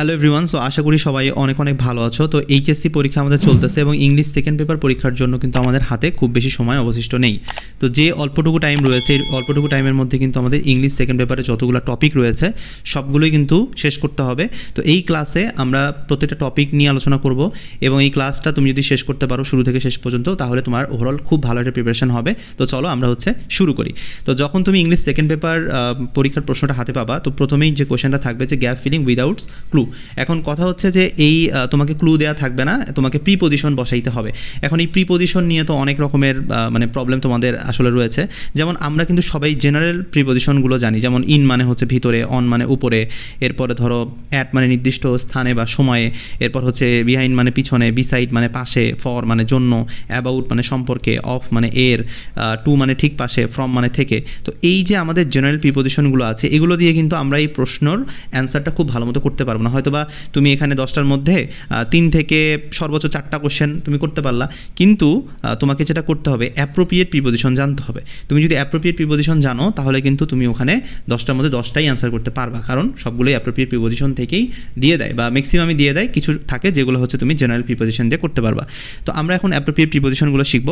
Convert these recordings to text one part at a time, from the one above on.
Hello everyone so আশা করি সবাই অনেক অনেক ভালো আছো। তো এইচএসসি পরীক্ষা আমাদের চলতেছে এবং ইংলিশ সেকেন্ড পেপার পরীক্ষার জন্য কিন্তু আমাদের হাতে খুব বেশি সময় অবশিষ্ট নেই। তো যে অল্পটুকু টাইম রয়েছে, এই অল্পটুকু টাইমের মধ্যে কিন্তু আমাদের ইংলিশ সেকেন্ড পেপারে যতগুলো টপিক রয়েছে, সবগুলোই কিন্তু শেষ করতে হবে। তো এই ক্লাসে আমরা প্রত্যেকটা টপিক নিয়ে আলোচনা করব এবং এই ক্লাসটা তুমি যদি শেষ করতে পারো শুরু থেকে শেষ পর্যন্ত, তাহলে তোমার ওভারঅল খুব ভালো একটা প্রিপারেশন হবে। তো চলো আমরা হচ্ছে শুরু করি। তো যখন তুমি ইংলিশ সেকেন্ড পেপার পরীক্ষার প্রশ্নটা হাতে পাবা, তো প্রথমেই যে কোয়েশ্চেনটা থাকবে যে গ্যাপ ফিলিং উইদাউটস ক্লু এখন কথা হচ্ছে যে এই তোমাকে ক্লু দেওয়া থাকবে না, তোমাকে প্রি পজিশন বসাইতে হবে। এখন এই প্রি পজিশন নিয়ে তো অনেক রকমের মানে প্রবলেম তোমাদের আসলে রয়েছে। যেমন আমরা কিন্তু সবাই জেনারেল প্রি পজিশনগুলো জানি, যেমন ইন মানে হচ্ছে ভিতরে অন মানে উপরে, এরপরে ধরো অ্যাট মানে নির্দিষ্ট স্থানে বা সময়ে, এরপর হচ্ছে বিহাইন্ড মানে পিছনে বিসাইড মানে পাশে ফর মানে জন্য অ্যাবাউট মানে সম্পর্কে অফ মানে এর টু মানে ঠিক পাশে ফ্রম মানে থেকে। তো এই যে আমাদের জেনারেল প্রিপোজিশনগুলো আছে, এগুলো দিয়ে কিন্তু আমরা এই প্রশ্নর অ্যান্সারটা খুব ভালো মতো করতে পারব না। হয়তো বা তুমি এখানে দশটার মধ্যে তিন থেকে সর্বোচ্চ চারটা কোশ্চেন তুমি করতে পারলা। কিন্তু তোমাকে যেটা করতে হবে অ্যাপ্রোপ্রিয়েট প্রিপোজিশন জানতে হবে। তুমি যদি অ্যাপ্রোপ্রিয়েট প্রিপোজিশন জানো, তাহলে কিন্তু তুমি ওখানে দশটার মধ্যে দশটাই অ্যান্সার করতে পারবা। কারণ সবগুলোই অ্যাপ্রোপ্রিয়েট প্রিপোজিশন থেকেই দিয়ে দেয় বা ম্যাক্সিমামই দিয়ে দেয়। কিছু থাকে যেগুলো হচ্ছে তুমি জেনারেল প্রিপোজিশন দিয়ে করতে পারবা। তো আমরা এখন অ্যাপ্রোপ্রিয়েট প্রিপোজিশনগুলো শিখব।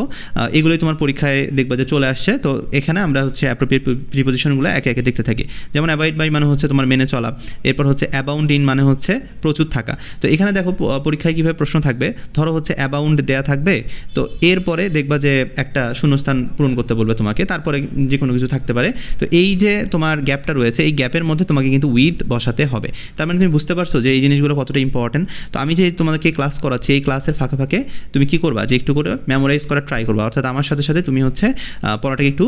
এগুলোই তোমার পরীক্ষায় দেখবা যে চলে আসছে। তো এখানে আমরা হচ্ছে অ্যাপ্রোপ্রিয়েট প্রিপোজিশনগুলো একে একে দেখতে থাকি। যেমন অ্যাবাইড বাই মানে হচ্ছে তোমার মেনে চলা। এরপর হচ্ছে অ্যাবাউন্ড ইন মানে হচ্ছে প্রচুর থাকা। তো এখানে দেখো পরীক্ষায় কীভাবে প্রশ্ন থাকবে? ধরো হচ্ছে অ্যাবাউন্ড দেয়া থাকবে, তো এরপরে দেখবা যে একটা শূন্যস্থান পূরণ করতে বলবে তোমাকে, তারপরে যে কোনো কিছু থাকতে পারে। তো এই যে তোমার গ্যাপটা রয়েছে, এই গ্যাপের মধ্যে তোমাকে কিন্তু উইথ বসাতে হবে। তার মানে তুমি বুঝতে পারছ যে এই জিনিসগুলো কতটা ইম্পর্টেন্ট তো আমি যে তোমাদেরকে ক্লাস করাচ্ছি, এই ক্লাসের ফাঁকে ফাঁকে তুমি কি করবা? যে একটু করে মেমোরাইজ করার ট্রাই করবা। অর্থাৎ আমার সাথে সাথে তুমি হচ্ছে পড়াটাকে একটু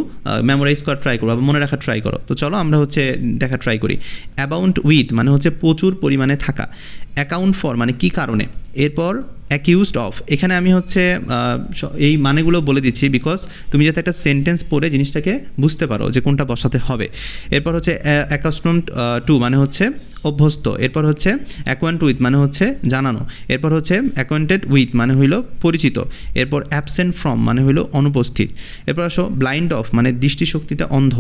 মেমোরাইজ করার ট্রাই করবা মনে রাখার ট্রাই করো। তো চলো আমরা হচ্ছে দেখা ট্রাই করি। অ্যাবাউন্ট উইথ মানে হচ্ছে প্রচুর পরিমাণে থাকা। অ্যাকাউন্ট ফর মানে কি কারণে? এরপর অ্যাকিউজড অফ এখানে আমি হচ্ছে এই মানেগুলো বলে দিচ্ছি বিকজ তুমি যাতে একটা সেন্টেন্স পড়ে জিনিসটাকে বুঝতে পারো যে কোনটা বসাতে হবে। এরপর হচ্ছে অ্যাকাস্টম টু মানে হচ্ছে অভ্যস্ত। এরপর হচ্ছে অ্যাকোয়েন্ট উইথ মানে হচ্ছে জানানো। এরপর হচ্ছে অ্যাকোয়েন্টেড উইথ মানে হইল পরিচিত। এরপর অ্যাবসেন্ট ফ্রম মানে হইল অনুপস্থিত। এরপর আসো ব্লাইন্ড অফ মানে দৃষ্টিশক্তিতে অন্ধ।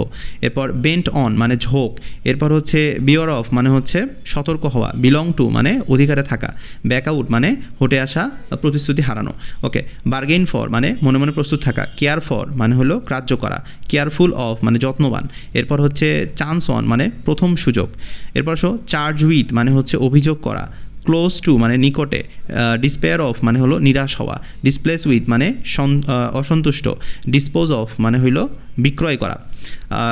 এরপর বেন্ট অন মানে ঝোঁক। এরপর হচ্ছে বিওর অফ মানে হচ্ছে সতর্ক হওয়া। বিলং টু মানে অধিকারে থাকা। ব্যাক আউট মানে হটে আসা প্রতিশ্রুতি হারানো। ওকে বার্গেইন ফর মানে মনে মনে প্রস্তুত থাকা। কেয়ার ফর মানে হলো গ্রাহ্য করা। কেয়ারফুল অফ মানে যত্নবান। এরপর হচ্ছে চান্স অন মানে প্রথম সুযোগ। এরপর সো চার্জ উইথ মানে হচ্ছে অভিযোগ করা। ক্লোজ টু মানে নিকটে ডিসপেয়ার অফ মানে হলো নিরাশ হওয়া। ডিসপ্লেস উইথ মানে সন- অসন্তুষ্ট। ডিসপোজ অফ মানে হইল বিক্রয় করা।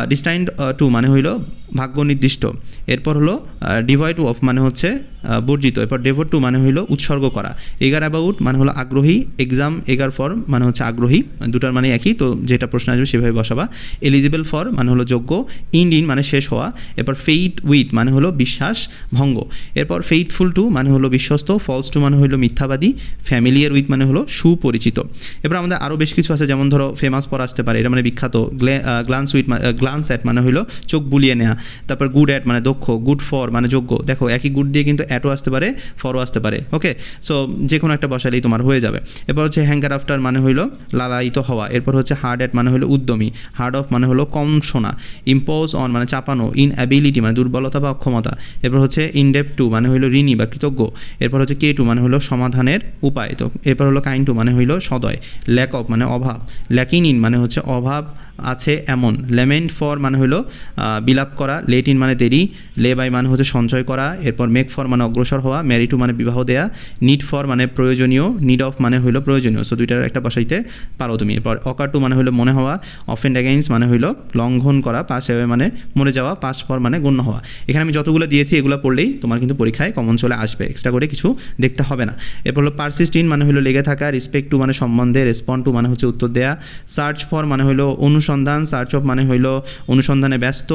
ডিস্টাইন্ড টু মানে হইল ভাগ্য নির্দিষ্ট। এরপর হলো ডিভয়েড অফ মানে হচ্ছে বর্জিত। এরপর ডেভোট টু মানে হইল উৎসর্গ করা। এগার অ্যাবাউট মানে হলো আগ্রহী এক্সাম এগার ফর মানে হচ্ছে আগ্রহী, দুটার মানে একই, তো যেটা প্রশ্ন আসবে সেভাবে বসাবা। এলিজিবল ফর মানে হলো যোগ্য ইন্ড ইন মানে শেষ হওয়া। এরপর ফেইথ উইথ মানে হলো বিশ্বাস, ভঙ্গ। এরপর ফেইথফুল টু মানে হলো বিশ্বস্ত ফলস টু মানে হলো মিথ্যাবাদী ফ্যামিলিয়ার উইথ মানে হলো সুপরিচিত। এবার আমাদের আরও বেশ কিছু আছে, যেমন ধরো ফেমাস পর আসতে পারে, এটা মানে বিখ্যাত গ্লান্স উইথ গ্লান্স অ্যাট মানে হলো চোখ বুলিয়ে নেওয়া তারপর গুড অ্যাট মানে দক্ষ গুড ফর মানে যোগ্য। দেখো, একই গুড দিয়ে কিন্তু অ্যাটও আসতে পারে ফরও আসতে পারে ওকে সো যে কোনো একটা বসালেই তোমার হয়ে যাবে। এরপর হচ্ছে হ্যাঙ্গার আফটার মানে হলো লালায়িত হওয়া, এরপর হচ্ছে হার্ড অ্যাট মানে হলো উদ্যমী হার্ড অফ মানে হলো কম শোনা ইম্পোজ অন মানে চাপানো ইন অ্যাবিলিটি মানে দুর্বলতা বা অক্ষমতা, এরপর হচ্ছে ইনডেপ টু মানে হলো ঋণী বা কৃতজ্ঞ এরপর হচ্ছে কে টু মানে হলো সমাধানের উপায়। তো এরপর হলো কাইন্ড টু মানে হইল সদয়। ল্যাক অফ মানে অভাব। ল্যাকিন ইন মানে হচ্ছে অভাব আছে এমন। লেমেন্ট ফর মানে হলো বিলাপ করা। লেট ইন মানে দেরি। লে বাই মানে হচ্ছে সঞ্চয় করা। এরপর মেক ফর মানে অগ্রসর হওয়া। ম্যারি টু মানে বিবাহ দেয়া। নিড ফর মানে প্রয়োজনীয়। নিড অফ মানে হইল প্রয়োজনীয়। সো দুইটার একটা বসাইতে পারো তুমি। এরপর অকার টু মানে হলো মনে হওয়া। অফেন্ড অ্যাগেন্স মানে হইল লঙ্ঘন করা। পাস মানে মরে যাওয়া। পাস ফর মানে গণ্য হওয়া। এখানে আমি যতগুলো দিয়েছি, এগুলো পড়লেই তোমার কিন্তু পরীক্ষায় কমন চলে আসবে। এক্সট্রা করে কিছু দেখতে হবে না। এরপর হলো পারসিস্টিন মানে হলো লেগে থাকা রেসপেক্ট টু মানে সম্বন্ধে রেসপন্ড টু মানে হচ্ছে উত্তর দেয়া সার্চ ফর মানে হলো অনুসন্ধান সার্চ অফ মানে হইল অনুসন্ধানে ব্যস্ত,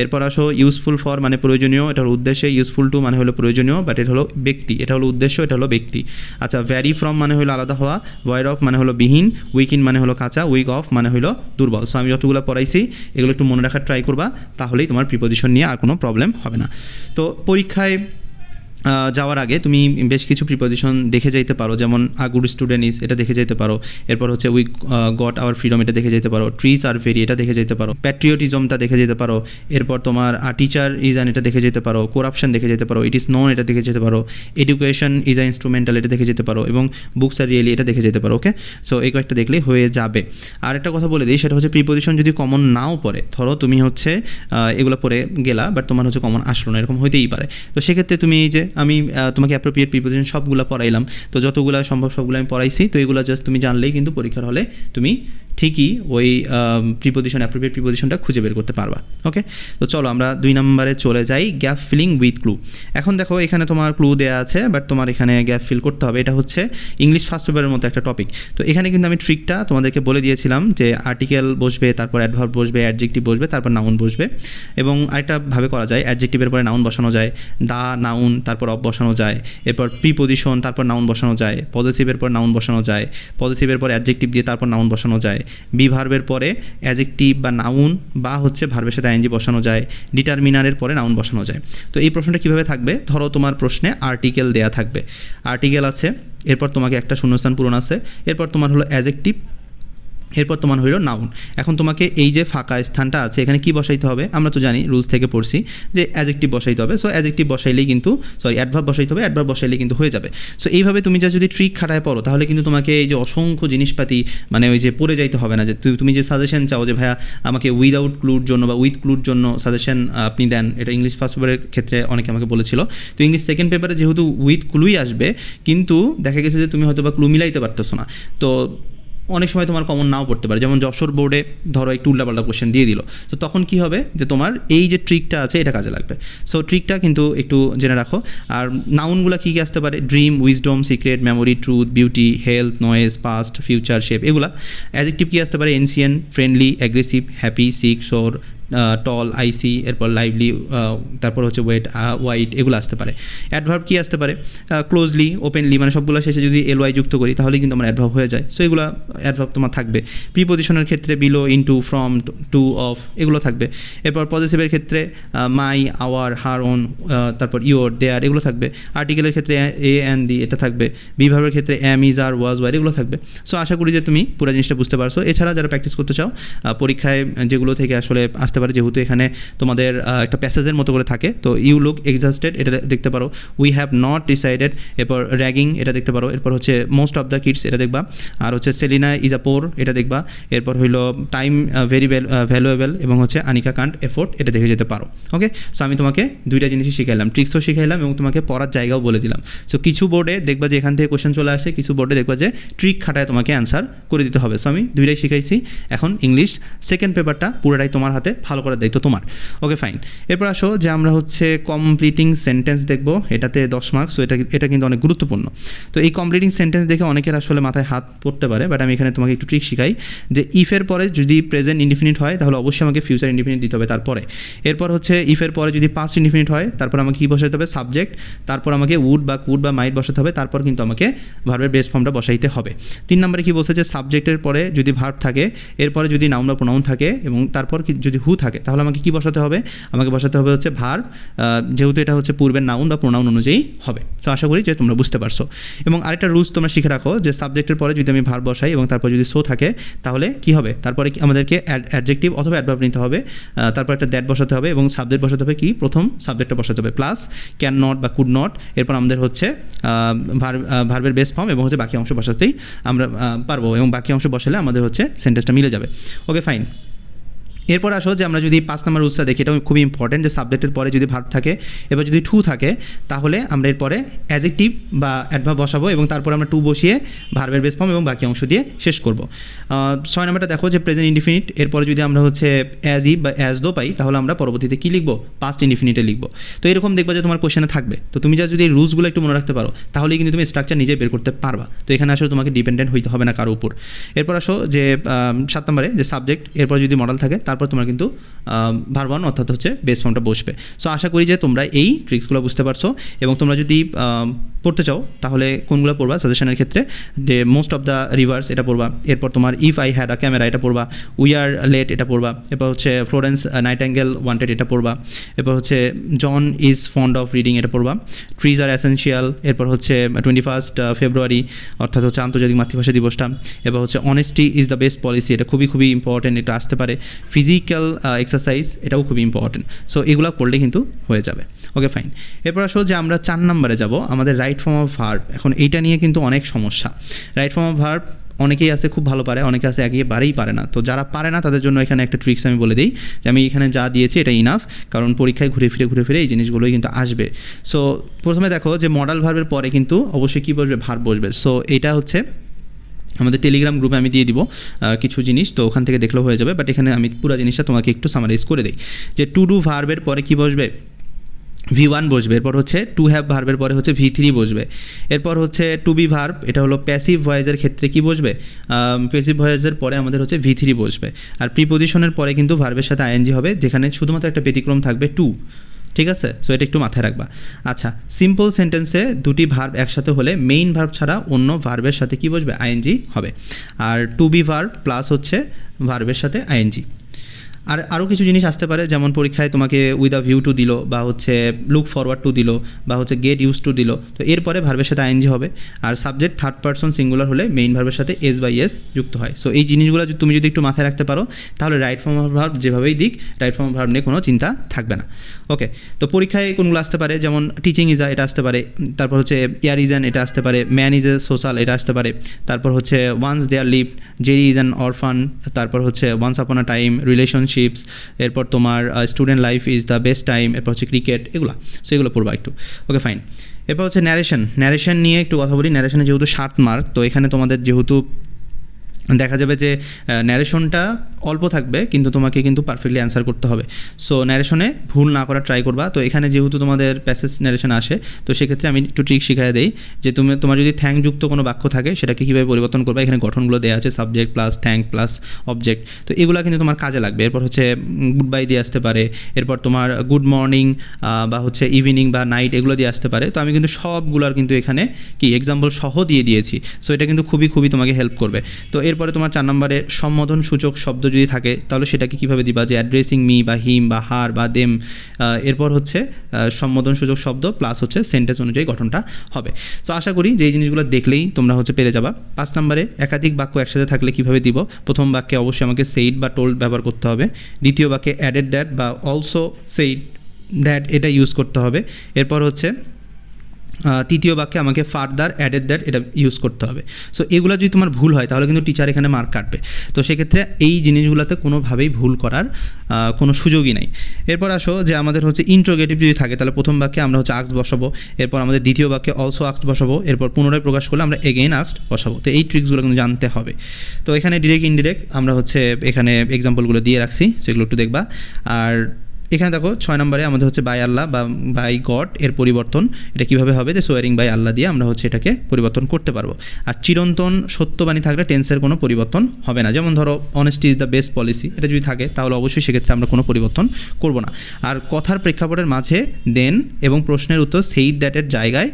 এরপর আসো ইউজফুল ফর মানে প্রয়োজনীয়, এটা হলো উদ্দেশ্যে ইউজফুল টু মানে হলো প্রয়োজনীয় বাট এটা হলো ব্যক্তি, এটা হলো উদ্দেশ্য, এটা হলো ব্যক্তি। আচ্ছা ভ্যারি ফ্রম মানে হলো আলাদা হওয়া ওয়ার অফ মানে হলো বিহীন উইক ইন মানে হলো কাঁচা উইক অফ মানে হলো দুর্বল। সো আমি যতগুলো পড়াইছি, এগুলো একটু মনে রাখার ট্রাই করবা, তাহলেই তোমার প্রিপোজিশন নিয়ে আর কোনো প্রবলেম হবে না। তো পরীক্ষায় যাওয়ার আগে তুমি বেশ কিছু প্রিপোজিশন দেখে যেতে পারো, যেমন আ গুড স্টুডেন্ট ইজ এটা দেখে যেতে পারো, এরপর হচ্ছে উই গট আওয়ার ফ্রিডম এটা দেখে যেতে পারো ট্রিজ আর ভেরি এটা দেখে যেতে পারো প্যাট্রিয়টিজমটা দেখে যেতে পারো, এরপর তোমার আ টিচার ইজ অ্যান এটা দেখে যেতে পারো করাপশন দেখে যেতে পারো ইট ইজ নন এটা দেখে যেতে পারো এডুকেশন ইজ আ ইনস্ট্রুমেন্টাল এটা দেখে যেতে পারো এবং বুকস আর রিয়েলি এটা দেখে যেতে পারো ওকে সো এই কয়েকটা দেখলেই হয়ে যাবে। আর একটা কথা বলে দিই, সেটা হচ্ছে প্রিপোজিশন যদি কমন নাও পড়ে, ধরো তুমি হচ্ছে এগুলো পড়ে গেলা বাট তোমার হচ্ছে কমন আসলো না, এরকম হইতেই পারে। তো সেক্ষেত্রে তুমি এই যে আমি তোমাকে অ্যাপ্রোপ্রিয়েট প্রিপোজিশন সবগুলো পড়াইলাম। তো যতগুলো সম্ভব সবগুলো আমি পড়াইছি। তো এগুলো জাস্ট তুমি জানলেই কিন্তু পরীক্ষার হলে তুমি ঠিকই ওই প্রিপোজিশন অ্যাপ্রোপ্রিয়েট প্রিপোজিশনটা খুঁজে বের করতে পারবা ওকে তো চলো আমরা দুই নম্বরে চলে যাই গ্যাপ ফিলিং উইথ ক্লু এখন দেখো এখানে তোমার ক্লু দেওয়া আছে বাট তোমার এখানে গ্যাপ ফিল করতে হবে। এটা হচ্ছে ইংলিশ ফার্স্ট পেপারের মতো একটা টপিক তো এখানে কিন্তু আমি ট্রিকটা তোমাদেরকে বলে দিয়েছিলাম যে আর্টিকেল বসবে, তারপর অ্যাডভার্ব বসবে অ্যাডজেক্টিভ বসবে, তারপর নাউন বসবে। এবং আরেকটা ভাবে করা যায় অ্যাডজেক্টিভের পরে নাউন বসানো যায় দা নাউন তারপর অফ বসানো যায়, এরপর প্রিপোজিশন তারপর নাউন বসানো যায় পজিটিভের পর নাউন বসানো যায় পজিটিভের পর অ্যাডজেক্টিভ দিয়ে তারপর নাউন বসানো যায়। বি ভার্বের পরে অ্যাজেক্টিভ বা নাউন বা হচ্ছে ভার্বের সাথে আইনজি বসানো যায় ডিটারমিনারের পরে নাউন বসানো যায়। তো এই প্রশ্নটা কীভাবে থাকবে? ধরো তোমার প্রশ্নে আর্টিকেল দেয়া থাকবে। আর্টিকেল আছে, এরপর তোমাকে একটা শূন্যস্থান পূরণ আছে, এরপর তোমার হলো অ্যাজেক্টিভ এরপর তোমার হইল নাউন এখন তোমাকে এই যে ফাঁকা স্থানটা আছে, এখানে কি বসাইতে হবে? আমরা তো জানি রুলস থেকে পড়ছি যে অ্যাজেক্টিভ বসাইতে হবে। সো অ্যাজেক্টিভ বসাইলেই কিন্তু সরি অ্যাডভার্ব বসাইতে হবে অ্যাডভার্ব বসাইলে কিন্তু হয়ে যাবে। সো এইভাবে তুমি যা যদি ট্রিক খাটায় পড়ো, তাহলে কিন্তু তোমাকে এই যে অসংখ্য জিনিসপাতি মানে ওই যে পড়ে যাইতে হবে না, যে তুমি যে সাজেশন চাও যে, ভাইয়া, আমাকে উইদাউট ক্লুর জন্য বা উইথ ক্লুর জন্য সাজেশন আপনি দেন। এটা ইংলিশ ফার্স্ট পেপারের ক্ষেত্রে অনেকে আমাকে বলেছিল। তো ইংলিশ সেকেন্ড পেপারে যেহেতু উইথ ক্লুই আসবে, কিন্তু দেখা গেছে যে তুমি হয়তো বা ক্লু মিলাইতে পারতেছো না। তো অনেক সময় তোমার কমন নাও পড়তে পারে। যেমন যশোর বোর্ডে ধরো একটু উল্টাপাল্টা কোশ্চেন দিয়ে দিল। তো তখন কি হবে? যে তোমার এই যে ট্রিকটা আছে, এটা কাজে লাগবে। সো ট্রিকটা কিন্তু একটু জেনে রাখো। আর নাউনগুলো কী কী আসতে পারে? Dream wisdom secret memory truth beauty health noise past future shape এগুলা। অ্যাজেক্টিভ কী আসতে পারে? Ancient friendly aggressive happy sick sour tall icy এরপর লাইভলি তারপর হচ্ছে ওয়েট হোয়াইট এগুলো আসতে পারে। অ্যাডভার্ব কী আসতে পারে? ক্লোজলি ওপেনলি মানে সবগুলো শেষে যদি এল ওয়াই যুক্ত করি, তাহলে কিন্তু আমার অ্যাডভার্ব হয়ে যায়। সো এগুলো অ্যাডভার্ব তোমার থাকবে। প্রিপোজিশনের ক্ষেত্রে below into from to of এগুলো থাকবে। এরপর পজিটিভের ক্ষেত্রে মাই আওয়ার হার ওন তারপর ইওর দেয়ার এগুলো থাকবে। আর্টিকেলের ক্ষেত্রে এ অ্যান্ড দি এটা থাকবে। বিভাবের ক্ষেত্রে am is are was were এগুলো থাকবে। সো আশা করি যে তুমি পুরো জিনিসটা বুঝতে পারছ। এছাড়া যারা প্র্যাকটিস করতে চাও পরীক্ষায় যেগুলো থেকে আসলে আসতে পারে, যেহেতু এখানে তোমাদের একটা প্যাসেজের মতো করে থাকে, তো ইউ লুক এক্সাস্টেড এটা দেখতে পারো। উই হ্যাভ নট ডিসাইডেড এরপর র্যাগিং এটা দেখতে পারো। এরপর হচ্ছে মোস্ট অফ দ্য কিডস এটা দেখবা। আর হচ্ছে সেলিনা ইজ আ পোর এটা দেখবা। এরপর হইল টাইম ভেরি ভ্যালুয়েবল এবং হচ্ছে আনিকা কান্ট এফোর্ট এটা দেখে যেতে পারো। ওকে সো আমি তোমাকে দুইটা জিনিসই শিখাইলাম। ট্রিক্সও শিখাইলাম এবং তোমাকে পড়ার জায়গাও বলে দিলাম। সো কিছু বোর্ডে দেখবা যে এখান থেকে কোশ্চেন চলে আসে, কিছু বোর্ডে দেখবা যে ট্রিক খাটায় তোমাকে অ্যান্সার করে দিতে হবে। সো আমি দুইটাই শিখাইছি। এখন ইংলিশ সেকেন্ড পেপারটা পুরোটাই তোমার হাতে ভালো করার দায়িত্ব তোমার। ওকে ফাইন এরপর আসো যে আমরা হচ্ছে কমপ্লিটিং সেন্টেন্স দেখব। এটাতে দশ মার্কস সো এটা এটা কিন্তু অনেক গুরুত্বপূর্ণ। তো এই কমপ্লিটিং সেন্টেন্স দেখে অনেকের আসলে মাথায় হাত পড়তে পারে বাট আমি এখানে তোমাকে একটু ট্রিক শিখাই যে ইফের পরে যদি প্রেজেন্ট ইনডিফিনিট হয়, তাহলে অবশ্যই আমাকে ফিউচার ইনডিফিনিট দিতে হবে তারপরে। এরপর হচ্ছে ইফের পরে যদি পাস্ট ইনডিফিনিট হয়, তারপর আমাকে কী বসাতে হবে? সাবজেক্ট তারপর আমাকে উড বা কুড বা মাইট বসাতে হবে, তারপর কিন্তু আমাকে ভার্বের বেস ফর্মটা বসাইতে হবে। তিন নম্বরে কি বলছে যে সাবজেক্টের পরে যদি ভার্ব থাকে, এরপরে যদি নাউন বা প্রোনাউন থাকে, এবং তারপর যদি হু থাকে। তাহলে আমাকে কি বসাতে হবে? আমাকে বসাতে হবে হচ্ছে ভার্ব যেহেতু এটা হচ্ছে পূর্বের নাউন বা প্রোনাউন অনুযায়ী হবে। তো আশা করি যে তোমরা বুঝতে পারছ। এবং আরেকটা রুলস তোমরা শিখে রাখো যে সাবজেক্টের পরে যদি আমি ভার বসাই এবং তারপর যদি সো থাকে, তাহলে কি হবে? তারপরে আমাদেরকে অ্যাডজেক্টিভ অথবা অ্যাডভার্ব নিতে হবে। তারপর একটা দ্যাট বসাতে হবে এবং সাবজেক্ট বসাতে হবে কি? প্রথম সাবজেক্টটা বসাতে হবে। প্লাস ক্যান নট বা কুড নট এরপর আমাদের হচ্ছে ভার্বের বেস ফর্ম এবং হচ্ছে বাকি অংশ বসাতেই আমরা পারব এবং বাকি অংশ বসালে আমাদের হচ্ছে সেন্টেন্সটা মিলে যাবে। ওকে ফাইন এরপর আসো যে আমরা যদি পাঁচ নম্বর রুলসটা দেখি, এটা খুবই ইম্পর্টেন্ট যে সাবজেক্টের পরে যদি ভার্ব থাকে, এবার যদি টু থাকে, তাহলে আমরা এরপরে অ্যাজেক্টিভ বা অ্যাডভার্ব বসাবো এবং তারপর আমরা টু বসিয়ে ভার্বের বেস ফর্ম এবং বাকি অংশ দিয়ে শেষ করব। ছয় নম্বরটা দেখো যে প্রেজেন্ট ইনডিফিনিট এরপরে যদি আমরা হচ্ছে অ্যাজ ই বা অ্যাজ দো পাই, তাহলে আমরা পরবর্তীতে কী লিখব? পাস্ট ইনডিফিনিটে লিখব। তো এরকম দেখবা যে তোমার কোশ্চেনে থাকবে। তো তুমি যা যদি এই রুলসগুলো একটু মনে রাখতে পারো তাহলে কিন্তু তুমি স্ট্রাকচার নিজে বের করতে পারবা। তো এখানে আসলে তোমাকে ডিপেন্ডেন্ট হইতে হবে না কারও উপর। এরপর আসো যে সাত নম্বরে যে সাবজেক্ট এরপর যদি মডেল থাকে, তারপর তারপর তোমরা কিন্তু ভার্ব ওয়ান অর্থাৎ হচ্ছে বেস ফর্মটা বসবে। সো আশা করি যে তোমরা এই ট্রিক্সগুলো বুঝতে পারছ এবং তোমরা যদি পড়তে চাও, তাহলে কোনগুলো পড়বা সাজেশনের ক্ষেত্রে? যে মোস্ট অফ দ্য রিভার্স এটা পড়বা, এরপর তোমার if I had a camera এটা পড়বা উই আর লেট এটা পড়বা, এরপর হচ্ছে ফ্লোরেন্স নাইট অ্যাঙ্গেল ওয়ান্টেড এটা পড়বা, এরপর হচ্ছে John is fond of reading এটা পড়বা ট্রিজ আর এসেন্সিয়াল এরপর হচ্ছে টোয়েন্টি ফার্স্ট ফেব্রুয়ারি অর্থাৎ হচ্ছে আন্তর্জাতিক মাতৃভাষা দিবসটা এবার হচ্ছে honesty is the best policy এটা খুবই খুবই ইম্পর্টেন্ট এটা আসতে পারে। ফিজিক্যাল এক্সারসাইজ এটাও খুব ইম্পর্টেন্ট সো এগুলো পড়লে কিন্তু হয়ে যাবে। ওকে ফাইন এরপর আসো যে আমরা চার নম্বরে যাব, আমাদের রাইট ফর্ম অফ ভার্ব এখন এইটা নিয়ে কিন্তু অনেক সমস্যা। রাইট ফর্ম অফ ভার্ব অনেকেই আছে, খুব ভালো পারে, অনেকে আছে একেবারেই পারে না। তো যারা পারে না, তাদের জন্য এখানে একটা ট্রিক্স আমি বলে দিই যে আমি এখানে যা দিয়েছি, এটা ইনাফ কারণ পরীক্ষায় ঘুরে ফিরে ঘুরে ফিরে এই জিনিসগুলোই কিন্তু আসবে। সো প্রথমে দেখো যে মডাল ভার্বের পরে কিন্তু অবশ্যই কী বসবে? ভার্ব বসবে। সো এটা হচ্ছে আমাদের টেলিগ্রাম গ্রুপে আমি দিয়ে দিব কিছু জিনিস, তো ওখান থেকে দেখলেও হয়ে যাবে বাট এখানে আমি পুরো জিনিসটা তোমাকে একটু সামারাইজ করে দিই। যে টু ডু ভার্বের পরে কি বসবে? ভি ওয়ান বসবে, এরপর হচ্ছে টু হ্যাভ ভার্বের পরে হচ্ছে ভি থ্রি বসবে। এরপর হচ্ছে টু বি ভার্ব এটা হলো প্যাসিভ ভয়েসের ক্ষেত্রে কি বসবে? প্যাসিভ ভয়েসের পরে আমাদের হচ্ছে ভি থ্রি বসবে। আর প্রিপোজিশনের পরে কিন্তু ভার্বের সাথে আইএনজি হবে, যেখানে শুধুমাত্র একটা ব্যতিক্রম থাকবে টু ঠিক আছে? সো এটা একটু মাথায় রাখবা। আচ্ছা সিম্পল সেন্টেন্সে দুটি ভার্ব একসাথে হলে মেইন ভার্ব ছাড়া অন্য ভার্বের সাথে কি বসবে? আইএনজি হবে। আর টু বি ভার্ব প্লাস হচ্ছে ভার্বের সাথে আইএনজি আর আরও কিছু জিনিস আসতে পারে, যেমন পরীক্ষায় তোমাকে উইথ আ ভিউ টু দিল, বা হচ্ছে লুক ফরওয়ার্ড টু দিল, বা হচ্ছে গেট ইউজ টু দিল। তো এরপরে ভার্বের সাথে আইএনজি হবে। আর সাবজেক্ট থার্ড পার্সন সিঙ্গুলার হলে মেইন ভার্বের সাথে এস বাই এস যুক্ত হয়। সো এই জিনিসগুলো তুমি যদি একটু মাথায় রাখতে পারো, তাহলে রাইট ফর্ম অফ ভার্ব যেভাবেই দিক রাইট ফর্ম অফ ভার্ব নিয়ে কোনো চিন্তা থাকবে না। ওকে তো পরীক্ষায় কোনগুলো আসতে পারে? যেমন টিচিং ইজ এটা আসতে পারে। তারপর হচ্ছে ইয়ার ইজ অ্যান এটা আসতে পারে। ম্যান ইজ এ সোশ্যাল এটা আসতে পারে। তারপর হচ্ছে once there lived Jerry is an orphan তারপর হচ্ছে once upon a time relationships এরপর তোমার student life is the best time এরপর হচ্ছে ক্রিকেট এগুলো। সো এগুলো পড়বা একটু। ওকে ফাইন এরপর হচ্ছে ন্যারেশন ন্যারেশন নিয়ে একটু কথা বলি। ন্যারেশনে যেহেতু সাত মার্ক তো এখানে তোমাদের যেহেতু দেখা যাবে যে ন্যারেশনটা অল্প থাকবে, কিন্তু তোমাকে কিন্তু পারফেক্টলি অ্যান্সার করতে হবে। সো ন্যারেশনে ভুল না করার ট্রাই করবা। তো এখানে যেহেতু তোমাদের প্যাসেজ ন্যারেশন আসে, তো সেক্ষেত্রে আমি একটু ট্রিক শিখাই দেই যে, তুমি, তোমার যদি থ্যাংকযুক্ত কোনো বাক্য থাকে, সেটাকে কীভাবে পরিবর্তন করবা? এখানে গঠনগুলো দেওয়া আছে subject plus thank plus object তো এগুলো কিন্তু তোমার কাজে লাগবে। এরপর হচ্ছে গুড বাই দিয়ে আসতে পারে। এরপর তোমার গুড মর্নিং বা হচ্ছে ইভিনিং বা নাইট এগুলো দিয়ে আসতে পারে। তো আমি কিন্তু সবগুলোর কিন্তু এখানে কি এক্সাম্পল সহ দিয়ে দিয়েছি। সো এটা কিন্তু খুবই খুবই তোমাকে হেল্প করবে। তো এরপরে তোমার চার নম্বরে সম্বোধন সূচক শব্দ যদি থাকে, তাহলে সেটাকে কীভাবে দিবা? যে অ্যাড্রেসিং মি বা হিম বা হার বা দেম এরপর হচ্ছে সম্বোধন সূচক শব্দ প্লাস হচ্ছে সেন্টেন্স অনুযায়ী গঠনটা হবে। সো আশা করি যে জিনিসগুলো দেখলেই তোমরা হচ্ছে পেরে যাবা। পাঁচ নম্বরে একাধিক বাক্য একসাথে থাকলে কীভাবে দিব? প্রথম বাক্যে অবশ্যই আমাকে সেইড বা টোল্ড ব্যবহার করতে হবে। দ্বিতীয় বাক্যে অ্যাডেড দ্যাট বা অলসো সেইড দ্যাট এটা ইউজ করতে হবে। এরপর হচ্ছে তৃতীয় বাক্যে আমাকে ফার্দার অ্যাডেড দ্যাট এটা ইউজ করতে হবে। সো এগুলো যদি তোমার ভুল হয়, তাহলে কিন্তু টিচার এখানে মার্ক কাটবে। তো সেক্ষেত্রে এই জিনিসগুলোতে কোনোভাবেই ভুল করার কোনো সুযোগই নেই। এরপর আসো যে আমাদের হচ্ছে ইন্ট্রোগেটিভ যদি থাকে, তাহলে প্রথম বাক্যে আমরা হচ্ছে আক্স বসাবো। এরপর আমাদের দ্বিতীয় বাক্যে অলসো আক্স বসাবো। এরপর পুনরায় প্রকাশ করলে আমরা এগেইন আক্স বসাবো। তো এই ট্রিক্সগুলো কিন্তু জানতে হবে। তো এখানে ডিরেক্ট ইনডিরেক্ট আমরা হচ্ছে এখানে এক্সাম্পলগুলো দিয়ে রাখছি, সেগুলো একটু দেখবা। আর এখানে দেখো ছয় নম্বরে আমাদের হচ্ছে বাই আল্লাহ বা বাই গড এর পরিবর্তন। এটা কীভাবে হবে? যে সোয়ারিং বাই আল্লাহ দিয়ে আমরা হচ্ছে এটাকে পরিবর্তন করতে পারব। আর চিরন্তন সত্যবাণী থাকলে টেন্সের কোনো পরিবর্তন হবে না। যেমন ধরো honesty is the best policy এটা যদি থাকে, তাহলে অবশ্যই সেক্ষেত্রে আমরা কোনো পরিবর্তন করব না। আর কথার প্রেক্ষাপটের মাঝে দেন এবং প্রশ্নের উত্তর সেই দ্যাটের জায়গায়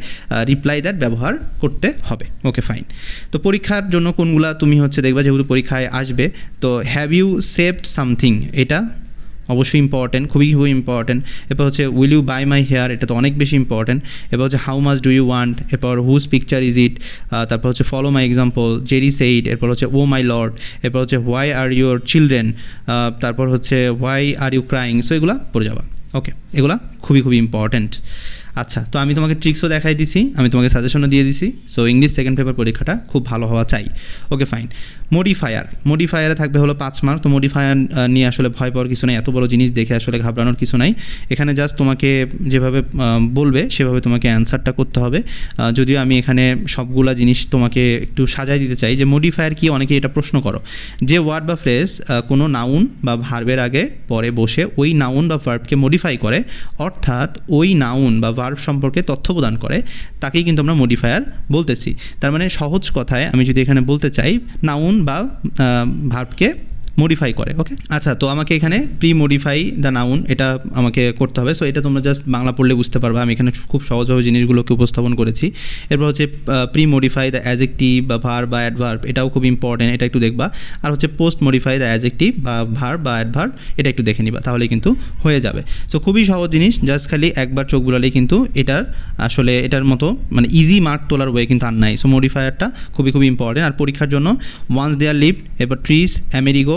রিপ্লাই দ্যাট ব্যবহার করতে হবে। ওকে ফাইন তো পরীক্ষার জন্য কোনগুলা তুমি হচ্ছে দেখবা, যেহেতু পরীক্ষায় আসবে, তো হ্যাভ ইউ সেভড সামথিং এটা অবশ্যই ইম্পর্টেন্ট খুবই খুবই ইম্পর্টেন্ট এরপর হচ্ছে will you buy my hair এটা তো অনেক বেশি ইম্পর্টেন্ট এরপর হচ্ছে how much do you want এরপর হুজ পিকচার ইজ ইট তারপর হচ্ছে follow my example Jerry said এরপর হচ্ছে ও মাই লর্ড এরপর হচ্ছে হোয়াই আর ইউর চিলড্রেন তারপর হচ্ছে why are you crying so এগুলো পড়ে যাবা। ওকে এগুলা খুবই খুবই ইম্পর্টেন্ট আচ্ছা তো আমি তোমাকে ট্রিক্সও দেখাই দিছি, আমি তোমাকে সাজেশনও দিয়ে দিছি। সো ইংলিশ সেকেন্ড পেপার পরীক্ষাটা খুব ভালো হওয়া চাই। ওকে ফাইন মডিফায়ার মডিফায়ারে থাকবে হলো পাঁচ মার্ক তো মডিফায়ার নিয়ে আসলে ভয় পাওয়ার কিছু নাই, এত বড় জিনিস দেখে আসলে ঘাবড়ানোর কিছু নাই। এখানে জাস্ট তোমাকে যেভাবে বলবে, সেভাবে তোমাকে অ্যান্সারটা করতে হবে। যদিও আমি এখানে সবগুলা জিনিস তোমাকে একটু সাজাই দিতে চাই যে মডিফায়ার কি অনেকে এটা প্রশ্ন করো। যে ওয়ার্ড বা ফ্রেজ কোনো নাউন বা ভার্বের আগে, পরে বসে ওই নাউন বা ভার্বকে মডিফাই করে, অর্থাৎ ওই নাউন বা ভার্ব সম্পর্কে তথ্য প্রদান করে, তাকেই কিন্তু আমরা মডিফায়ার বলতেছি। তার মানে সহজ কথায় আমি যদি এখানে বলতে চাই নাউন বা ভার্বকে মডিফাই করে ওকে আচ্ছা তো আমাকে এখানে প্রি মডিফাই দ্য নাউন এটা আমাকে করতে হবে। সো এটা তোমরা জাস্ট বাংলা পড়লে বুঝতে পারবে। আমি এখানে খুব সহজভাবে জিনিসগুলোকে উপস্থাপন করেছি। এরপর হচ্ছে প্রি মডিফাই দ্য অ্যাজেক্টিভ বা ভার বা অ্যাডভার্ব এটাও খুব ইম্পর্টেন্ট এটা একটু দেখবা। আর হচ্ছে পোস্ট মডিফাই দ্য অ্যাজেক্টিভ বা ভার বা অ্যাডভার্ব এটা একটু দেখে নিবা তাহলে কিন্তু হয়ে যাবে। সো খুবই সহজ জিনিস জাস্ট খালি একবার চোখ বুলালেই কিন্তু এটার আসলে এটার মতো মানে ইজি মার্ক তোলার ওয়ে কিন্তু আর নাই। সো মডিফায়ারটা খুবই খুবই ইম্পর্টেন্ট আর পরীক্ষার জন্য ওয়ান্স দেয়ার লিভ এরপর trees Amerigo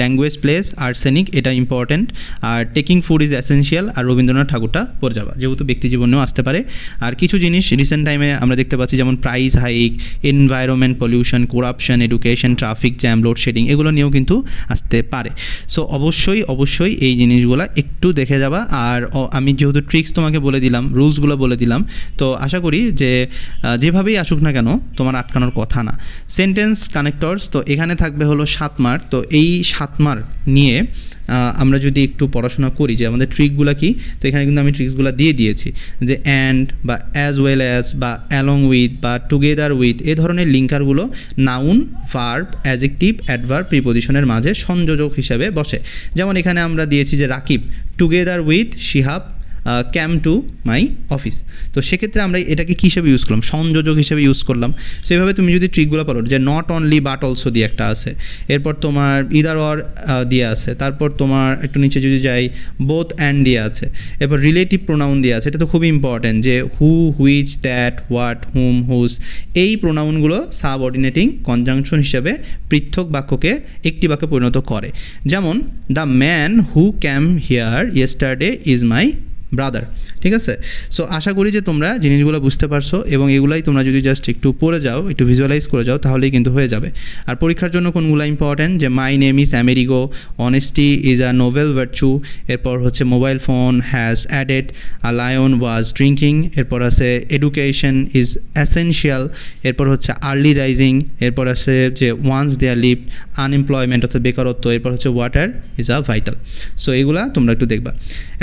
language place arsenic এটা ইম্পর্টেন্ট আর টেকিং ফুড ইজ এসেন্সিয়াল আর রবীন্দ্রনাথ ঠাকুরটা পড়ে যাওয়া, যেহেতু ব্যক্তি জীবনেও আসতে পারে। আর কিছু জিনিস রিসেন্ট টাইমে আমরা দেখতে পাচ্ছি, যেমন price hike environment pollution corruption education traffic jam load shedding এগুলো নিয়েও কিন্তু আসতে পারে। সো অবশ্যই অবশ্যই এই জিনিসগুলো একটু দেখে যাবা। আর আমি যেহেতু ট্রিক্স তোমাকে বলে দিলাম রুলসগুলো বলে দিলাম, তো আশা করি যে যেভাবেই আসুক না কেন, তোমার আটকানোর কথা না। সেন্টেন্স কানেক্টরস তো এখানে থাকবে হলো সাত মার্ক তো এই সাত মার্ক নিয়ে আমরা যদি একটু পড়াশোনা করি যে আমাদের ট্রিকগুলো কী, তো এখানে কিন্তু আমি ট্রিক্সগুলো দিয়ে দিয়েছি। যে অ্যান্ড বা অ্যাজ ওয়েল অ্যাজ বা অ্যালং উইথ বা টুগেদার উইথ এ ধরনের লিঙ্কারগুলো নাউন ভার্ব অ্যাজেকটিভ অ্যাডভার্ব প্রিপোজিশনের মাঝে সংযোজক হিসাবে বসে। যেমন এখানে আমরা দিয়েছি যে Rakib together with Shihab came to my office তো সেক্ষেত্রে আমরা এটাকে কী হিসেবে ইউজ করলাম? সংযোজক হিসেবে ইউজ করলাম। সেভাবে তুমি যদি ট্রিকগুলো পারো, যে নট অনলি বাট অলসো দিয়ে একটা আছে, এরপর তোমার ইদার অর দিয়ে আছে, তারপর তোমার একটু নিচে যদি যাই বোথ অ্যান্ড দিয়ে আছে, এরপর রিলেটিভ প্রোনাউন দিয়ে আছে, এটা তো খুবই ইম্পর্ট্যান্ট যে who which that what whom whose এই প্রোনাউনগুলো সাবঅর্ডিনেটিং কনজাংশন হিসেবে পৃথক বাক্যকে একটি বাক্যে পরিণত করে। যেমন the man who came here yesterday is my brother ঠিক আছে? সো আশা করি যে তোমরা জিনিসগুলো বুঝতে পারছ এবং এগুলাই তোমরা যদি জাস্ট একটু পড়ে যাও, একটু ভিজুয়ালাইজ করে যাও, তাহলেই কিন্তু হয়ে যাবে। আর পরীক্ষার জন্য কোনগুলো ইম্পর্ট্যান্ট যে my name is Amerigo honesty is a noble virtue এরপর হচ্ছে mobile phone has added a lion was drinking এরপর আছে এডুকেশন ইজ অ্যাসেনশিয়াল এরপর হচ্ছে আর্লি রাইজিং এরপর আছে যে ওয়ান্স দেয়ার লিভ আনএমপ্লয়মেন্ট অর্থাৎ বেকারত্ব। এরপর হচ্ছে water is a vital so এগুলা তোমরা একটু দেখবা।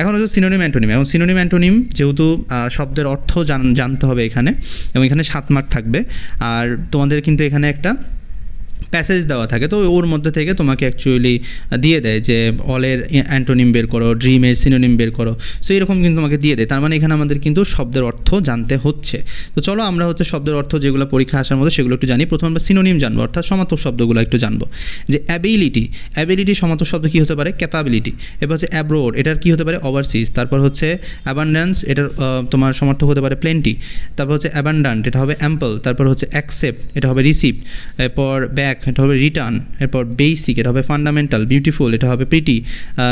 এখন হচ্ছে সিনোনিম অ্যান্টোনিম এখন সিনোনিম অ্যান্টোনিম যেহেতু শব্দের অর্থ জান- জানতে হবে এখানে এবং এখানে সাত মার্ক থাকবে। আর তোমাদের কিন্তু এখানে একটা প্যাসেজ দেওয়া থাকে, তো ওর মধ্যে থেকে তোমাকে অ্যাকচুয়ালি দিয়ে দেয় যে অলের অ্যান্টোনিম বের করো, ড্রিমের সিনোনিম বের করো সো এরকম কিন্তু তোমাকে দিয়ে দেয়। তার মানে এখানে আমাদের কিন্তু শব্দের অর্থ জানতে হচ্ছে। তো চলো আমরা হচ্ছে শব্দের অর্থ যেগুলো পরীক্ষা আসার মতো সেগুলো একটু জানি। প্রথমে আমরা সিনোনিম জানব, অর্থাৎ সমার্থক শব্দগুলো একটু জানব। যে অ্যাবিলিটি অ্যাবিলিটি সমার্থক শব্দ কী হতে পারে? ক্যাপাবিলিটি এবার হচ্ছে অ্যাব্রোড এটার কী হতে পারে? ওভারসিজ তারপর হচ্ছে অ্যাবান্ডেন্স এটার তোমার সমার্থক হতে পারে প্লেন্টি তারপর হচ্ছে অ্যাবান্ডান্ট এটা হবে অ্যাম্পল তারপর হচ্ছে অ্যাকসেপ্ট এটা হবে রিসিপ্ট এরপর ব্যাক এটা হবে রিটার্ন এরপর বেসিক এটা হবে ফান্ডামেন্টাল বিউটিফুল এটা হবে প্রিটি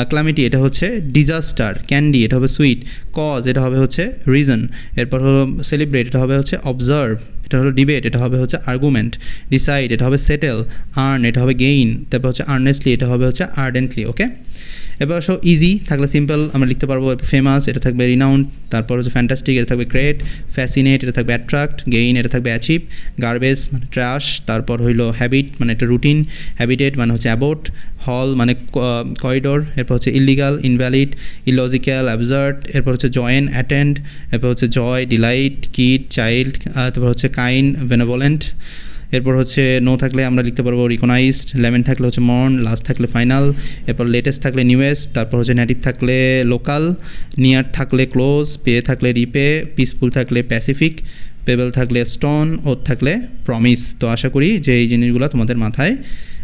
ক্লামিটি এটা হচ্ছে ডিজাস্টার ক্যান্ডি এটা হবে সুইট কজ এটা হবে হচ্ছে রিজন এরপর হলো সেলিব্রেট এটা হবে হচ্ছে অবজার্ভ এটা হলো ডিবেট এটা হবে হচ্ছে আর্গুমেন্ট ডিসাইড এটা হবে সেটেল আর্ন এটা হবে গেইন তারপর হচ্ছে আর্নেস্টলি এটা হবে হচ্ছে আর্ডেন্টলি ওকে এবার সো ইজি থাকলে সিম্পল আমরা লিখতে পারব ফেমাস এটা থাকবে রিনাউন্ড তারপর হচ্ছে ফ্যান্টাস্টিক এটা থাকবে গ্রেট ফ্যাসিনেট এটা থাকবে অ্যাট্রাক্ট গেইন এটা থাকবে অ্যাচিভ গার্বেজ মানে ট্রাশ তারপর হইল হ্যাবিট মানে একটা রুটিন হ্যাবিটেট মানে হচ্ছে অ্যাবোট হল মানে করিডোর এরপর হচ্ছে ইলিগাল ইনভ্যালিড ইলজিক্যাল অ্যাবজার্ট এরপর হচ্ছে জয়েন অ্যাটেন্ড এরপর হচ্ছে জয় ডিলাইট কিড চাইল্ড তারপর হচ্ছে কাইন বেনেভোলেন্ট এরপর হচ্ছে নো থাকলে আমরা লিখতে পারব রিকনাইজড লেমেন থাকলে হচ্ছে মর্ন লাস্ট থাকলে ফাইনাল এরপর লেটেস্ট থাকলে নিউয়েস্ট তারপর হচ্ছে নেটিভ থাকলে লোকাল নিয়ার থাকলে ক্লোজ পে থাকলে রিপে পিসফুল থাকলে প্যাসিফিক পেবেল থাকলে স্টোন ওর থাকলে প্রমিস তো আশা করি যে এই জিনিসগুলো তোমাদের মাথায়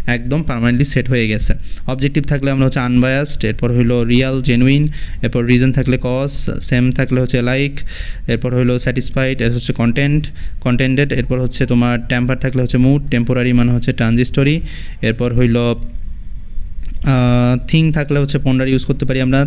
একদম পার্মানেন্টলি সেট হয়ে গেছে। অবজেক্টিভ থাকলে আমরা হচ্ছে আনবায়াসড এরপর হলো রিয়াল জেনুইন এরপর রিজন থাকলে কজ সেম থাকলে হচ্ছে লাইক এরপর হলো স্যাটিসফাইড এর হচ্ছে কন্টেন্ট কন্টেন্টেড এরপর হচ্ছে তোমার টেম্পার থাকলে হচ্ছে মুড টেম্পোরারি মানে হচ্ছে ট্রানজিস্টরি এরপর হইল থিং থাকলে হচ্ছে পন্ডার ইউজ করতে পারি আমরা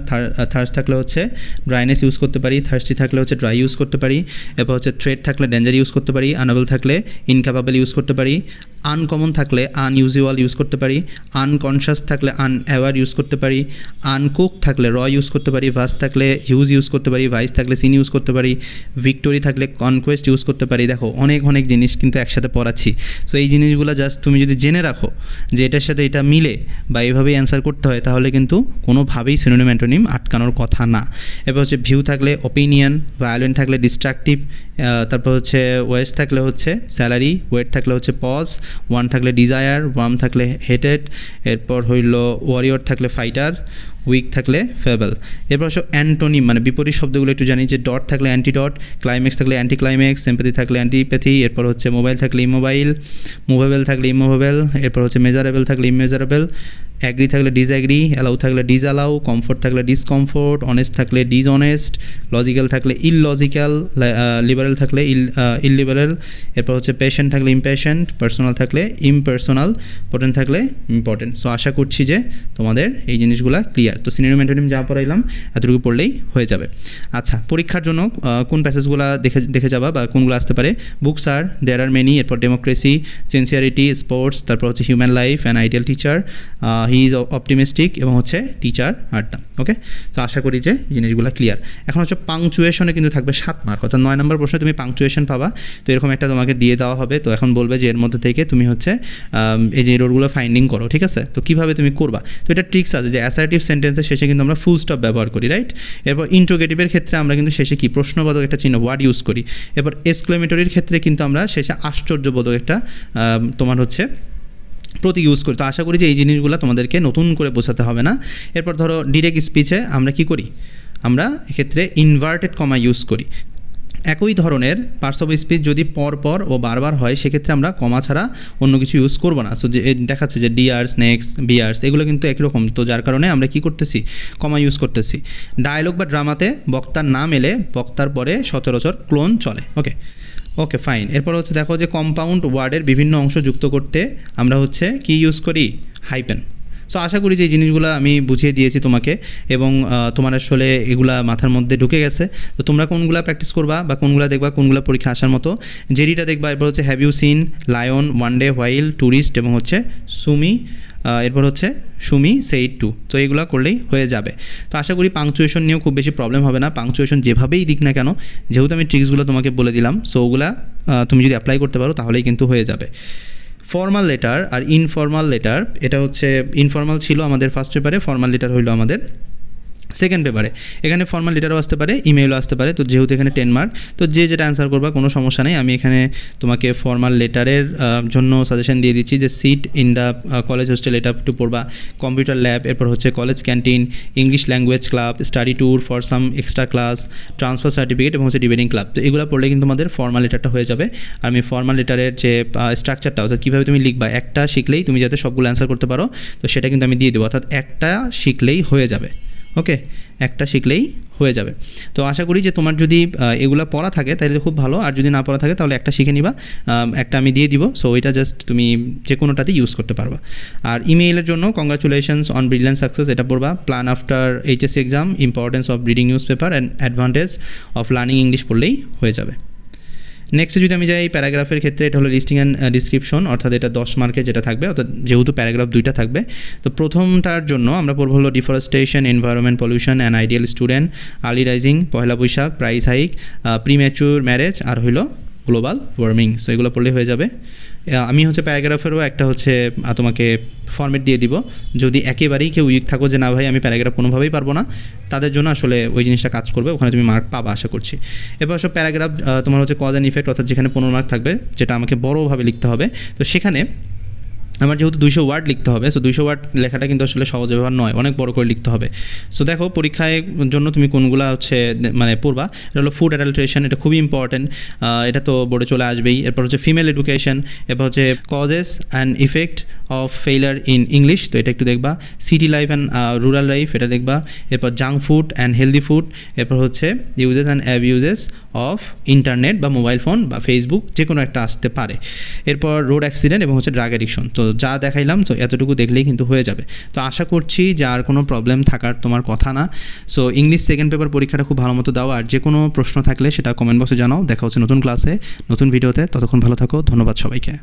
থার্স থাকলে হচ্ছে ড্রাইনেস ইউজ করতে পারি থার্সটি থাকলে হচ্ছে ড্রাই ইউজ করতে পারি, এরপর হচ্ছে থ্রেড থাকলে ডেঞ্জার ইউজ করতে পারি আনাবেল থাকলে ইনক্যাপাবল ইউজ করতে পারি আনকমন থাকলে আনইউজুয়াল ইউজ করতে পারি আনকনশাস থাকলে আন আনঅ্যাওয়ার ইউজ করতে পারি আনকুক থাকলে র ইউজ করতে পারি ভাস থাকলে হিউজ ইউজ করতে পারি ভাইস থাকলে সিন ইউজ করতে পারি ভিক্টোরি থাকলে কনকোয়েস্ট ইউজ করতে পারি। দেখো, অনেক অনেক জিনিস কিন্তু একসাথে পড়াচ্ছি। সো এই জিনিসগুলো জাস্ট তুমি যদি জেনে রাখো যে এটার সাথে এটা মিলে বা এইভাবেই অ্যান্সার করতে হয়, তাহলে কিন্তু কোনোভাবেই সিনোনিম অ্যান্টোনিম আটকানোর কথা না। এবার হচ্ছে ভিউ থাকলে ওপিনিয়ন ভায়োলেন্ট থাকলে ডিস্ট্রাকটিভ তারপর হচ্ছে ওয়েস্ট থাকলে হচ্ছে স্যালারি ওয়েট থাকলে হচ্ছে পজ ওয়ান থাকলে ডিজায়ার ওয়াম থাকলে হেটেড এরপর হইল ওয়ারিয়র থাকলে ফাইটার উইক থাকলে ফেবল এরপর হচ্ছে অ্যান্টোনিম মানে বিপরীত শব্দগুলো একটু জানি, যে ডট থাকলে অ্যান্টি ডট ক্লাইম্যাক্স থাকলে অ্যান্টি ক্লাইম্যাক্স সিম্পাথি থাকলে অ্যান্টিপ্যাথি এরপর হচ্ছে মোবাইল থাকলে ইমোবাইল মুভেবল থাকলে ইমুভেবল এরপর হচ্ছে মেজারেবল থাকলে ইমেজারেবল অ্যাগ্রি থাকলে ডিসঅ্যাগ্রি অ্যালাউ থাকলে ডিসঅ্যালাউ কমফোর্ট থাকলে ডিসকমফোর্ট অনেস্ট থাকলে ডিসঅনেস্ট লজিক্যাল থাকলে ইললজিক্যাল লিবারেল থাকলে ইল ইল ইললিবারেল এরপর হচ্ছে পেশেন্ট থাকলে ইমপেশেন্ট পার্সোনাল থাকলে ইমপার্সোনাল ইম্পর্টেন্ট থাকলে ইম্পর্টেন্ট সো আশা করছি যে তোমাদের এই জিনিসগুলো ক্লিয়ার তো সিনিয়র মেন্টোনিম যা পড়াইলাম, এতটুকু পড়লেই হয়ে যাবে। আচ্ছা পরীক্ষার জন্য কোন প্যাসেজগুলো দেখে দেখে যাবা বা কোনগুলো আসতে পারে? Books are there are many এরপর ডেমোক্রেসি সিনসিয়ারিটি স্পোর্টস তারপর হচ্ছে human life and ideal teacher he is optimistic এবং হচ্ছে টিচার আড্ডা ওকে? তো আশা করি যে জিনিসগুলো ক্লিয়ার। এখন হচ্ছে পাংচুয়েশনে কিন্তু থাকবে সাত মার্ক, অর্থাৎ নয় নম্বর প্রশ্নে তুমি পাংচুয়েশন পাবা। তো এরকম একটা তোমাকে দিয়ে দেওয়া হবে। তো এখন বলবে যে এর মধ্যে থেকে তুমি হচ্ছে এই যে রোডগুলো ফাইন্ডিং করো, ঠিক আছে? তো কীভাবে তুমি করবা? তো এটা ট্রিক্স আছে যে অ্যাসার্টিভ সেন্টেন্সের শেষে কিন্তু আমরা ফুল স্টপ ব্যবহার করি রাইট এরপর ইন্ট্রোগেটিভের ক্ষেত্রে আমরা কিন্তু শেষে কি? প্রশ্নবোধক একটা চিহ্ন ওয়ার্ড ইউজ করি। এরপর এক্সক্লেমেটরির ক্ষেত্রে কিন্তু আমরা শেষে আশ্চর্যবোধক একটা তোমার হচ্ছে প্রতীক ইউজ করি। তো আশা করি যে এই জিনিসগুলো তোমাদেরকে নতুন করে বোঝাতে হবে না। এরপর ধরো ডিরেক্ট স্পিচে আমরা কি করি? আমরা এক্ষেত্রে ইনভার্টেড কমা ইউজ করি। একই ধরনের পার্টস অফ স্পিচ যদি পর পর ও বারবার হয়, সেক্ষেত্রে আমরা কমা ছাড়া অন্য কিছু ইউজ করব না। সো যে দেখাচ্ছে যে ডিয়ার্স নেক্স বিয়ার্স এগুলো কিন্তু একই রকম। তো যার কারণে আমরা কি করতেছি? কমা ইউজ করতেছি। ডায়লগ বা ড্রামাতে বক্তার নাম এলে বক্তার পরে সচরাচর ক্লোন চলে। ওকে ওকে ফাইন এরপর হচ্ছে দেখো যে কম্পাউন্ড ওয়ার্ডের বিভিন্ন অংশ যুক্ত করতে আমরা হচ্ছে কি ইউজ করি? হাইপেন সো আশা করি যে জিনিসগুলো আমি বুঝিয়ে দিয়েছি তোমাকে এবং তোমার আসলে এগুলা মাথার মধ্যে ঢুকে গেছে। তো তোমরা কোনগুলা প্র্যাকটিস করবা বা কোনগুলা দেখবা কোনগুলো পরীক্ষা আসার মতো? জেরিটা দেখবা, এরপর হচ্ছে have you seen lion one day while tourist এবং হচ্ছে সুমি এরপর হচ্ছে সুমি সেইট টু তো এগুলো করলেই হয়ে যাবে। তো আশা করি পাংচুয়েশন নিয়েও খুব বেশি প্রবলেম হবে না। পাংচুয়েশন যেভাবেই দিক না কেন, যেহেতু আমি ট্রিক্সগুলো তোমাকে বলে দিলাম সো ওগুলা তুমি যদি অ্যাপ্লাই করতে পারো তাহলেই কিন্তু হয়ে যাবে। ফর্মাল লেটার আর ইনফর্মাল লেটার এটা হচ্ছে ইনফর্মাল ছিল আমাদের ফার্স্ট পেপারে ফর্মাল লেটার হইল আমাদের সেকেন্ড পেপারে এখানে ফর্মাল লেটারও আসতে পারে ইমেইলও আসতে পারে, তো যেহেতু এখানে টেন মার্ক তো যে যেটা অ্যান্সার করবা কোনো সমস্যা নেই। আমি এখানে তোমাকে ফর্মাল লেটারের জন্য সাজেশন দিয়ে দিচ্ছি যে sit in the college hostel এটা একটু পড়বা। কম্পিউটার ল্যাব এরপর হচ্ছে college canteen English language club study tour for some extra class transfer certificate এবং হচ্ছে ডিবেটিং ক্লাব তো এগুলো পড়লে কিন্তু আমাদের ফর্মাল লেটারটা হয়ে যাবে। আর আমি ফর্মাল লেটারের যে স্ট্রাকচারটা অর্থাৎ কীভাবে তুমি লিখবা, একটা শিখলেই তুমি যাতে সবগুলো অ্যান্সার করতে পারো, তো সেটা কিন্তু আমি দিয়ে দেবো। অর্থাৎ একটা শিখলেই হয়ে যাবে। ওকে একটা শিখলেই হয়ে যাবে। তো আশা করি যে তোমার যদি এগুলা পড়া থাকে তাহলে খুব ভালো। আর যদি না পড়া থাকে, তাহলে একটা শিখে নিবা। একটা আমি দিয়ে দিব। সো ওইটা জাস্ট তুমি যে কোনোটাতে ইউজ করতে পারবা। আর ইমেইলের জন্য কংগ্রাচুলেশনস অন ব্রিলিয়ান সাকসেস এটা পড়বা। Plan after HSC exam importance of reading newspaper and advantage of learning English পড়লেই হয়ে যাবে। নেক্সটে যদি আমি যাই প্যারাগ্রাফের ক্ষেত্রে, এটা হলো লিস্টিং অ্যান্ড ডিসক্রিপশন অর্থাৎ এটা দশ মার্কের যেটা থাকবে, অর্থাৎ যেহেতু প্যারাগ্রাফ দুইটা থাকবে। তো প্রথমটার জন্য আমরা পড়ব হলো deforestation environment pollution and ideal student early rising Pohela Boishakh price hike premature marriage আর হইল গ্লোবাল ওয়ার্মিং সো এগুলো পড়লে হয়ে যাবে। আমি হচ্ছে প্যারাগ্রাফেরও একটা হচ্ছে তোমাকে ফর্মেট দিয়ে দিব। যদি একেবারেই কেউ উইক থাকো যে, না ভাই, আমি প্যারাগ্রাফ কোনোভাবেই পারব না, তাদের জন্য আসলে ওই জিনিসটা কাজ করবে। ওখানে তুমি মার্ক পাবা আশা করছি। এবার সব প্যারাগ্রাফ তোমার হচ্ছে কজ অ্যান্ড ইফেক্ট অর্থাৎ যেখানে পনেরো মার্ক থাকবে, যেটা আমাকে বড়োভাবে লিখতে হবে। তো সেখানে আমার যেহেতু দুইশো ওয়ার্ড লিখতে হবে সো দুইশো ওয়ার্ড লেখাটা কিন্তু আসলে সহজ ব্যবহার নয়, অনেক বড় করে লিখতে হবে। সো দেখো, পরীক্ষায় জন্য তুমি কোনগুলো হচ্ছে মানে পড়বা, এটা হলো ফুড অ্যাডাল্ট্রেশন এটা খুবই ইম্পর্টেন্ট এটা তো বোর্ডে চলে আসবেই। এরপর হচ্ছে ফিমেল এডুকেশন এরপর হচ্ছে causes and effect of failure in English তো এটা একটু দেখবা। City life and rural life এটা দেখবা। এরপর junk food and healthy food এরপর হচ্ছে uses and abuses of internet বা মোবাইল ফোন বা ফেসবুক যে কোনো একটা আসতে পারে। এরপর রোড অ্যাক্সিডেন্ট এবং হচ্ছে ড্রাগ অ্যাডিকশন তো যা দেখাইলাম, তো এতটুকু দেখলেই কিন্তু হয়ে যাবে। তো আশা করছি যে আর কোনো প্রবলেম থাকার তোমার কথা না। সো ইংলিশ সেকেন্ড পেপার পরীক্ষাটা খুব ভালো মতো দাও, আর যে কোনো প্রশ্ন থাকলে সেটা কমেন্ট বক্সে জানাও। দেখা হচ্ছে নতুন ক্লাসে নতুন ভিডিওতে ততক্ষণ ভালো থাকো, ধন্যবাদ সবাইকে।